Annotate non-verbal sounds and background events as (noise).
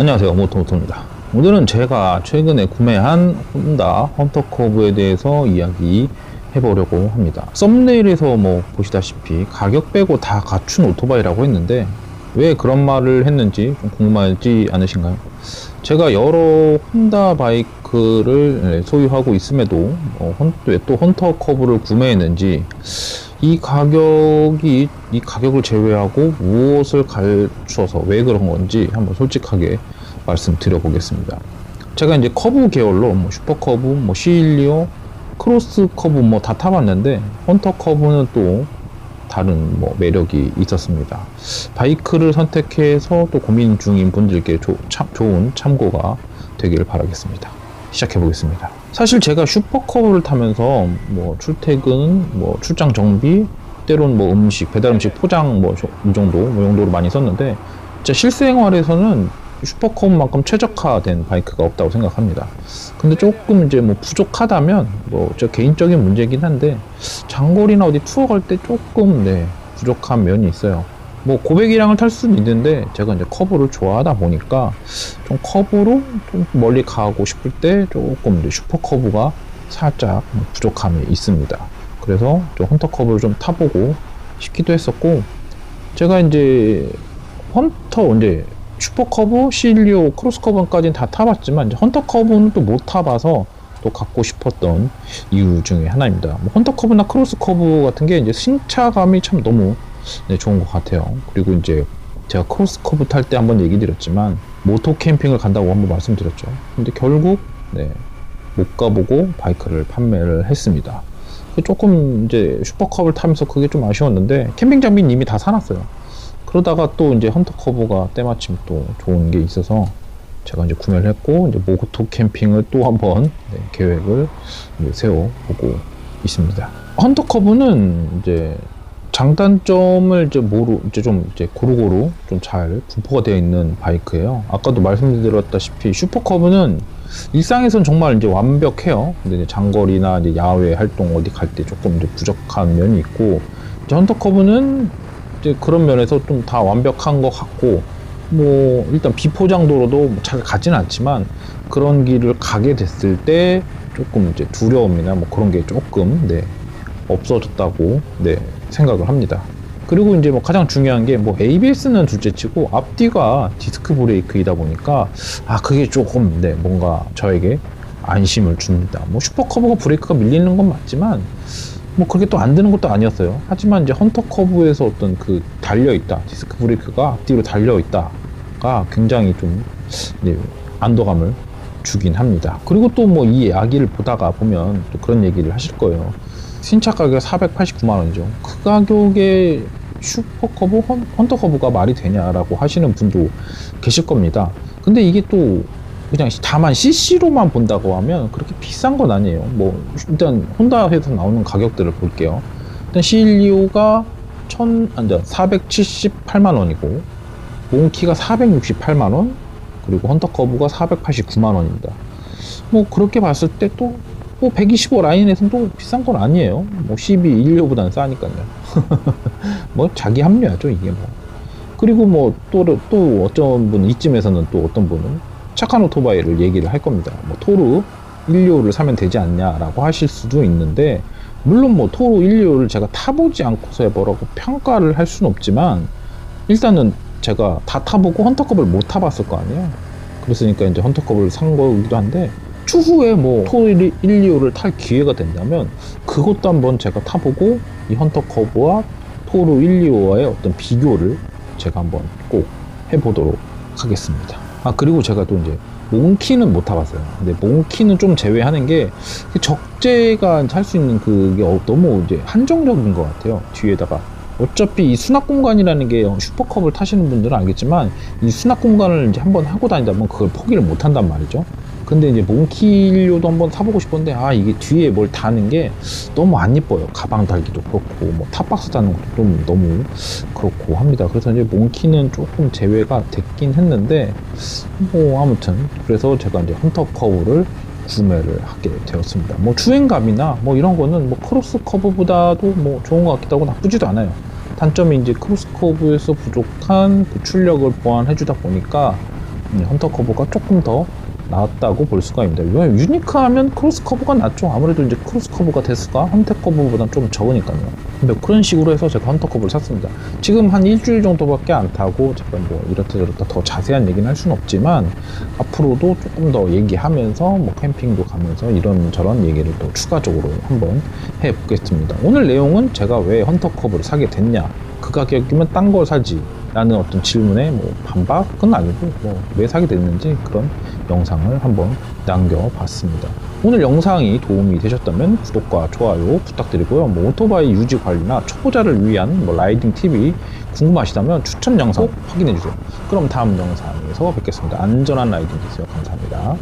안녕하세요. 모토모토입니다. 오늘은 제가 최근에 구매한 혼다 헌터커브에 대해서 이야기 해보려고 합니다. 썸네일에서 뭐 보시다시피 가격 빼고 다 갖춘 오토바이라고 했는데 왜 그런 말을 했는지 좀 궁금하지 않으신가요? 제가 여러 혼다 바이크를 네, 소유하고 있음에도 어, 헌- 왜또 헌터 커브를 구매했는지 이 가격이 이 가격을 제외하고 무엇을 갖춰서 왜 그런 건지 한번 솔직하게 말씀드려 보겠습니다. 제가 이제 커브 계열로 뭐 슈퍼 커브, 뭐 시일리오, 크로스 커브 뭐 다 타봤는데 헌터 커브는 또 다른 뭐 매력이 있었습니다. 바이크를 선택해서 또 고민 중인 분들께 조- 참- 좋은 참고가 되기를 바라겠습니다. 시작해 보겠습니다. 사실 제가 슈퍼 커브를 타면서 뭐 출퇴근, 뭐 출장 정비, 때론 뭐 음식, 배달 음식 포장 뭐 이 정도 뭐 용도로 많이 썼는데 진짜 실생활에서는 슈퍼컵만큼 최적화된 바이크가 없다고 생각합니다. 근데 조금 이제 뭐 부족하다면 뭐 저 개인적인 문제긴 한데 장거리나 어디 투어 갈 때 조금 네 부족한 면이 있어요. 뭐 고백이랑을 탈 수는 있는데 제가 이제 커브를 좋아하다 보니까 좀 커브로 좀 멀리 가고 싶을 때 조금 이제 슈퍼 커브가 살짝 부족함이 있습니다. 그래서 좀 헌터 커브를 좀 타보고 싶기도 했었고 제가 이제 헌터 이제 슈퍼 커브, 실리오, 크로스 커브까지는 다 타봤지만 이제 헌터 커브는 또 못 타봐서 또 갖고 싶었던 이유 중에 하나입니다. 뭐 헌터 커브나 크로스 커브 같은 게 이제 신차감이 참 너무 네, 좋은 것 같아요. 그리고 이제 제가 크로스 커브 탈 때 한번 얘기 드렸지만 모토 캠핑을 간다고 한번 말씀드렸죠. 근데 결국 네, 못 가보고 바이크를 판매를 했습니다. 조금 이제 슈퍼컵을 타면서 그게 좀 아쉬웠는데 캠핑 장비는 이미 다 사놨어요. 그러다가 또 이제 헌터커브가 때마침 또 좋은 게 있어서 제가 이제 구매를 했고 이제 모토 캠핑을 또 한번 네, 계획을 세워보고 있습니다. 헌터 커브는 이제 장단점을 이제 모르 이제 좀 이제 고루고루 좀 잘 분포가 되어 있는 바이크예요. 아까도 말씀드렸다시피 슈퍼커브는 일상에선 정말 이제 완벽해요. 근데 이제 장거리나 이제 야외 활동 어디 갈 때 조금 이제 부족한 면이 있고 이제 헌터커브는 이제 그런 면에서 좀 다 완벽한 것 같고 뭐 일단 비포장도로도 뭐잘 가지는 않지만 그런 길을 가게 됐을 때 조금 이제 두려움이나 뭐 그런 게 조금 네 없어졌다고 네 생각을 합니다. 그리고 이제 뭐 가장 중요한 게 뭐 ABS는 둘째치고 앞뒤가 디스크 브레이크이다 보니까 아 그게 조금 네 뭔가 저에게 안심을 줍니다. 뭐 슈퍼커브가 브레이크가 밀리는 건 맞지만 뭐 그렇게 또 안 되는 것도 아니었어요. 하지만 이제 헌터 커브에서 어떤 그 달려 있다 디스크 브레이크가 앞뒤로 달려 있다가 굉장히 좀 네, 안도감을 주긴 합니다. 그리고 또 뭐이 이야기를 보다가 보면 또 그런 얘기를 하실 거예요. 신차 가격 489만 원이죠. 그 가격에 슈퍼 커브, 헌- 헌터 커브가 말이 되냐라고 하시는 분도 계실 겁니다. 근데 이게 또 그냥 다만 CC로만 본다고 하면 그렇게 비싼 건 아니에요. 뭐 일단 혼다 회사 나오는 가격들을 볼게요. 일단 CLEO가 1 478만 원이고 몽키가 468만 원 그리고 헌터커브가 489만 원입니다. 뭐 그렇게 봤을 때 또 뭐 125 라인에서는 또 비싼 건 아니에요. 뭐 12, 1료보다는 싸니까요. (laughs) 뭐 자기 합리화죠 이게 뭐. 그리고 뭐 또또 어떤 분 이쯤에서는 또 어떤 분은 착한 오토바이를 얘기를 할 겁니다. 뭐 토르 1료를 사면 되지 않냐라고 하실 수도 있는데 물론 뭐 토르 1료를 제가 타보지 않고서 뭐라고 평가를 할 수는 없지만 일단은 제가 다 타보고 헌터컵을 못 타봤을 거 아니에요. 그랬으니까 이제 헌터컵을 산 거기도 한데 추후에 뭐 토르 1, 2호를 탈 기회가 된다면 그것도 한번 제가 타보고 이 헌터커브와 토르 1, 2호와의 어떤 비교를 제가 한번 꼭 해보도록 하겠습니다. 아 그리고 제가 또 이제 몽키는 못 타봤어요. 근데 몽키는 좀 제외하는 게그 적재가 할 수 있는 그게 어- 너무 이제 한정적인 것 같아요. 뒤에다가 어차피 이 수납 공간이라는 게 슈퍼컵을 타시는 분들은 알겠지만 이 수납 공간을 이제 한번 하고 다니다 보면 그걸 포기를 못 한단 말이죠. 근데 이제 몽키료도 한번 타보고 싶었는데 아 이게 뒤에 뭘 다는 게 너무 안 예뻐요. 가방 달기도 그렇고 뭐 탑박스 다는 것도 좀 너무 그렇고 합니다. 그래서 이제 몽키는 조금 제외가 됐긴 했는데 뭐 아무튼 그래서 제가 이제 헌터 커브를 구매를 하게 되었습니다. 뭐 주행감이나 뭐 이런 거는 뭐 크로스 커브보다도 뭐 좋은 것 같기도 하고 나쁘지도 않아요. 단점이 이제 크로스 커브에서 부족한 그 출력을 보완해 주다 보니까 음, 헌터 커브가 조금 더 나았다고 볼 수가 있습니다. 왜 유니크하면 크로스 커브가 낫죠. 아무래도 이제 크로스 커브가 대수가 헌터 커브보다 좀 적으니까요. 근데 그런 식으로 해서 제가 헌터 커브를 샀습니다. 지금 한 일주일 정도밖에 안 타고 제가 뭐 이렇다 저렇다 더 자세한 얘기는 할 수는 없지만 앞으로도 조금 더 얘기하면서 뭐 캠핑도 가면서 이런 저런 얘기를 또 추가적으로 한번 해보겠습니다. 오늘 내용은 제가 왜 헌터 커브를 사게 됐냐, 그 가격이면 딴 걸 사지. 라는 어떤 질문에 뭐 반박은 아니고 뭐 왜 사게 됐는지 그런 영상을 한번 남겨봤습니다. 오늘 영상이 도움이 되셨다면 구독과 좋아요 부탁드리고요. 뭐 오토바이 유지 관리나 초보자를 위한 뭐 라이딩 팁이 궁금하시다면 추천 영상 꼭 확인해 주세요. 그럼 다음 영상에서 뵙겠습니다. 안전한 라이딩 되세요. 감사합니다.